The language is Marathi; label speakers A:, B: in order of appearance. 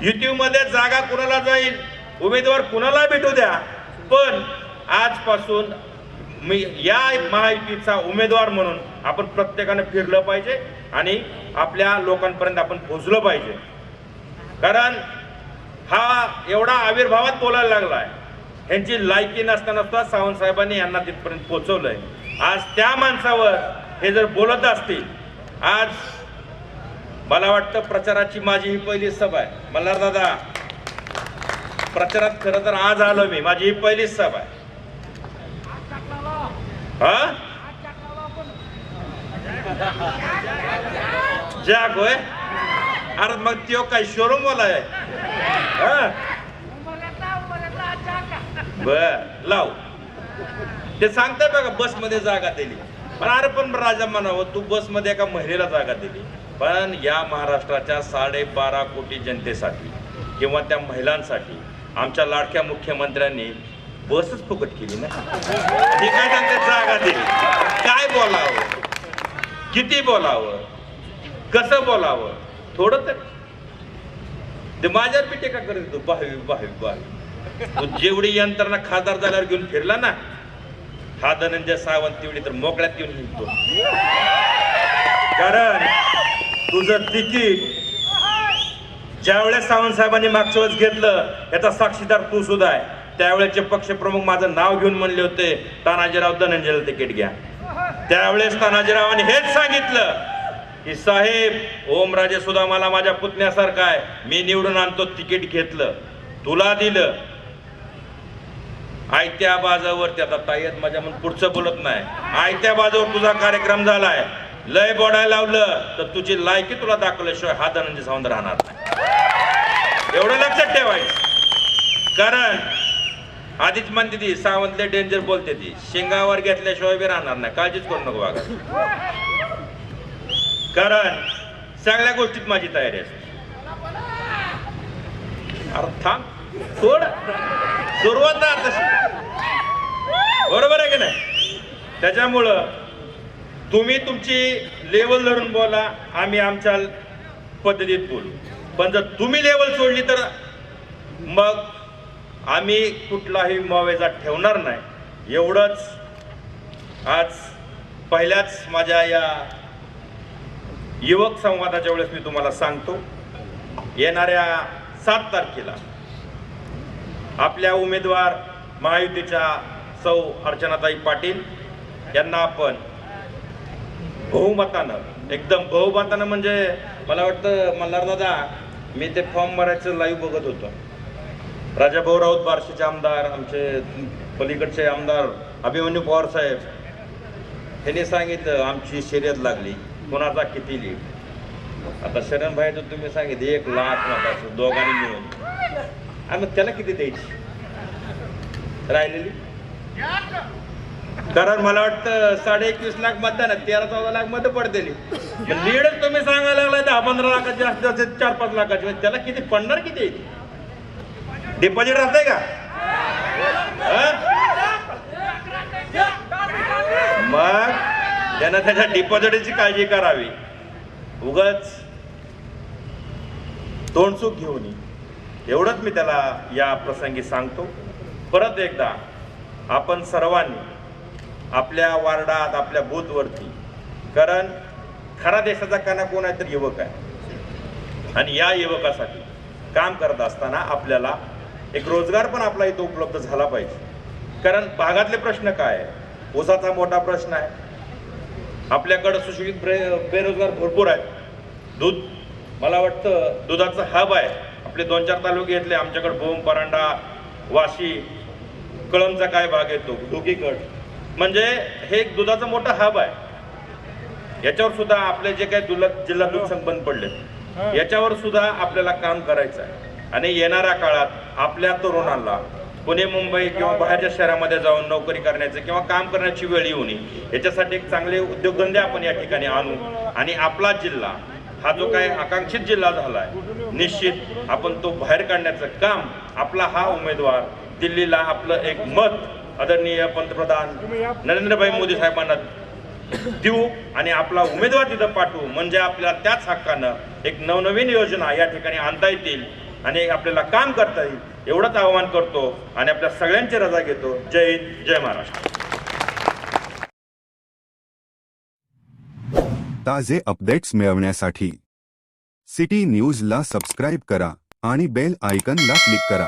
A: युतीमध्ये जागा कुणाला जाईल? उमेदवार कुणाला भेटू द्या? पण आजपासून मी या महायुतीचा उमेदवार म्हणून आपण प्रत्येकाने फिरलं पाहिजे आणि आपल्या लोकांपर्यंत आपण पोहोचलं पाहिजे. कारण हा एवढा आविर्भावात बोलायला लागलाय. ह्यांची लायकी नसताना सुद्धा सावंतसाहेबांनी यांना तिथपर्यंत पोचवलंय आज त्या माणसावर हे जर बोलत असतील आज मला वाटतं प्रचाराची माझी ही पहिली सभा आहे. मल्हार दादा प्रचारात खरं तर आज आलो मी. माझी ही पहिलीच सभा आहे. हा? होय? अरे मग त्यो काय शोरूम वाला आहे. हा? बर लाव. ते सांगताय बघा बसमध्ये जागा दिली. पण अरे पण राजा म्हणावं तू बसमध्ये एका महिलेला जागा दिली. पण या महाराष्ट्राच्या साडेबारा कोटी जनतेसाठी किंवा त्या महिलांसाठी आमच्या लाडक्या मुख्यमंत्र्यांनी बसच फुकट केली ना. ते काय सांगते जागा दिली? काय बोलावं? किती बोलावं? कसं बोलावं? थोडं तर. ते माझ्यावर बी टीका करत होतो? बाहेर बाहेर बाहेर. तू जेवढी यंत्रणा खासदार झाल्यावर घेऊन फिरला ना हा धनंजय सावंत तेवढी तर मोकळ्यात घेऊन निघतो कारण तुझं तिकीट. ज्यावेळेस सावंतसाहेबांनी मागच्या वेळेस घेतलं याचा साक्षीदार तू सुद्धा आहे. त्यावेळेचे पक्षप्रमुख माझं नाव घेऊन म्हणले होते तानाजीराव धनंजयला तिकीट घ्या. त्यावेळेस तानाजीरावांनी हेच सांगितलं की साहेब ओमराजे सुद्धा मला माझ्या पुतण्यासारखा आहे. मी निवडून आणतो तिकीट घेतलं. तुला दिलं. आयत्या बाजावर त्याचा ताईत माझ्या म्हणून पुढचं बोलत नाही. आयत्या बाजावर तुझा कार्यक्रम झालाय. लय बोडायला लावलं तर तुझी लायकी तुला दाखवल्याशिवाय हा धनंजय सावंत राहणार नाही. एवढं लक्षात ठेवायचं. कारण आधीच म्हणते ती सावंतले डेंजर बोलते ती. शेंगावर घेतल्याशिवाय बी राहणार नाही. काळजीच करू नको बागा कारण सगळ्या गोष्टीत माझी तयारी असते. अरे थांब. सोड. सुरुवात तशी बरोबर आहे की नाही? त्याच्यामुळं तुम्ही तुमची लेवल धरून बोला आम्ही आमच्या पद्धतीत बोलू. पण जर तुम्ही लेवल सोडली तर मग आम्ही कुठलाही मावेजा ठेवणार नाही. एवढंच आज पहिल्याच माझ्या या युवक संवादाच्या वेळेस मी तुम्हाला सांगतो. येणाऱ्या सात तारखेला आपल्या उमेदवार महायुतीच्या सौ अर्चनाताई पाटील यांना आपण बहुमतानं. एकदम बहुमतानं म्हणजे मला वाटतं मल्हार दादा मी ते फॉर्म भरायचं लाईव्ह बघत होतो. राजा भाऊ राऊत बारशीचे आमदार आमचे पलीकडचे आमदार अभिमन्यू पवार साहेब त्यांनी सांगितलं आमची शर्यत लागली. कोणाचा किती लीड आता शरण भाई तुम्ही सांगितलं एक लाख मताचं दोघांनी मिळून. आणि त्याला किती द्यायची? राहिलेली? कारण मला वाटतं साडे एकवीस लाख मतदान तेरा चौदा लाख मत पडतेली. लीडच तुम्ही सांगायला लागलाय दहा पंधरा लाखाची जास्त जास्त चार पाच लाखाची. त्याला किती पडणार किती? डिपॉझिट राहतंय का? हं? मग त्यानं त्याच्या डिपॉझिटची काळजी करावी. उगाच तोंडसूक घेऊन ये. एवढंच मी त्याला या प्रसंगी सांगतो. परत एकदा आपण सर्वांनी आपल्या वार्डात आपल्या बूथवरती. कारण खरा देशाचा कणा कोण आहे तर युवक आहे. आणि या युवकासाठी काम करत असताना आपल्याला एक रोजगार पण आपला इथं उपलब्ध झाला पाहिजे. कारण भागातले प्रश्न काय आहे? ऊसाचा मोठा प्रश्न आहे. आपल्याकडं सुशिक्षित बे- बेरोजगार भरपूर आहेत. दूध मला वाटतं दुधाचं हब आहे. आपले दोन चार तालुके घेतले आमच्याकडे भूम परांडा वाशी कळमचा काय भाग येतो? ढोकीगड. म्हणजे हे एक दुधाचं मोठं हब आहे. याच्यावर सुद्धा आपले जे काही दुला जिल्हा दूध संघ बंद पडले याच्यावर सुद्धा आपल्याला काम करायचं आहे. आणि येणाऱ्या काळात आपल्या तरुणांना पुणे मुंबई किंवा बाहेरच्या शहरामध्ये जाऊन नोकरी करण्याचं किंवा काम करण्याची वेळ येऊ नये याच्यासाठी एक चांगले उद्योगधंदे आपण या ठिकाणी आणू. आणि आपला जिल्हा हा जो काही आकांक्षित जिल्हा झाला आहे निश्चित आपण तो बाहेर काढण्याचं काम आपला हा उमेदवार दिल्लीला आपलं एक मत आदरणीय पंतप्रधान नरेंद्रभाई मोदी साहेबांना देऊ आणि आपला उमेदवार तिथं पाठवू. म्हणजे आपल्याला त्याच हक्कानं एक नवनवीन योजना या ठिकाणी आणता येतील आणि आपल्याला काम करता येईल एवढंच आवाहन करतो आणि आपल्या सगळ्यांची रजा घेतो. जय हिंद जय महाराष्ट्र.
B: ताजे अपडेट्स मिळवण्यासाठी सिटी न्यूजला सबस्क्राईब करा आणि बेल आयकनला क्लिक करा.